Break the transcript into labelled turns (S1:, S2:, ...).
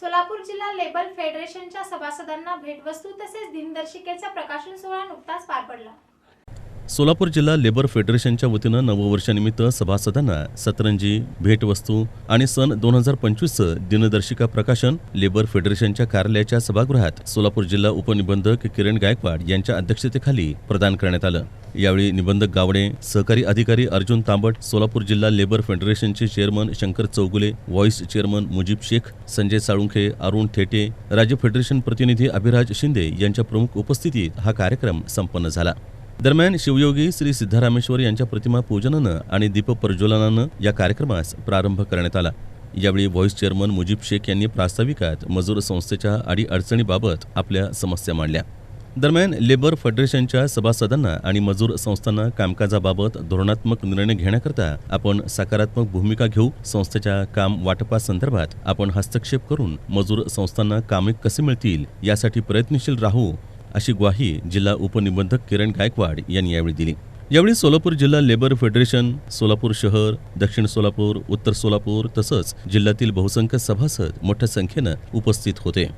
S1: सोलापूर जिल्हा लेबर फेडरेशनच्या सभासदांना भेटवस्तू तसेच दिनदर्शिकेचा प्रकाशन सोहळा नुकताच पार पडला.
S2: सोलापूर जिल्हा लेबर फेडरेशनच्या वतीनं नववर्षानिमित्त सभासदांना सतरंजी भेटवस्तू आणि सन दोन हजार पंचवीसचं दिनदर्शिका प्रकाशन लेबर फेडरेशनच्या कार्यालयाच्या सभागृहात सोलापूर जिल्हा उपनिबंधक किरण गायकवाड यांच्या अध्यक्षतेखाली प्रदान करण्यात आलं. यावेळी निबंधक गावडे सहकारी अधिकारी अर्जुन तांबट सोलापूर जिल्हा labour फेडरेशनचे chairman Shankar Chougule voice chairman Mujib Shaikh Sanjay Salunkhe Arun Thete राज्य फेडरेशन प्रतिनिधी अभिराज शिंदे यांच्या प्रमुख उपस्थितीत हा कार्यक्रम संपन्न झाला. दरम्यान शिवयोगी श्री सिद्धरामेश्वर यांच्या प्रतिमा पूजनानं आणि दीप प्रज्वलनानं या कार्यक्रमास प्रारंभ करण्यात आला. यावेळी व्हॉइस चेअरमन मुजीब शेख यांनी प्रास्ताविकात मजूर संस्थेच्या अडीअडचणीबाबत आपल्या समस्या मांडल्या. दरम्यान लेबर फेडरेशनच्या सभासदांना आणि मजूर संस्थांना कामकाजाबाबत धोरणात्मक निर्णय घेण्याकरता आपण सकारात्मक भूमिका घेऊ संस्थेच्या काम वाटपासंदर्भात आपण हस्तक्षेप करून मजूर संस्थांना कामे कसे मिळतील यासाठी प्रयत्नशील राहू अशी ग्वाही जिल्हा उपनिबंधक किरण गायकवाड यांनी यावेळी दिली. यावेळी सोलापूर जिल्हा लेबर फेडरेशन सोलापूर शहर दक्षिण सोलापूर उत्तर सोलापूर तसंच जिल्ह्यातील बहुसंख्य सभासद मोठ्या संख्येनं उपस्थित होते.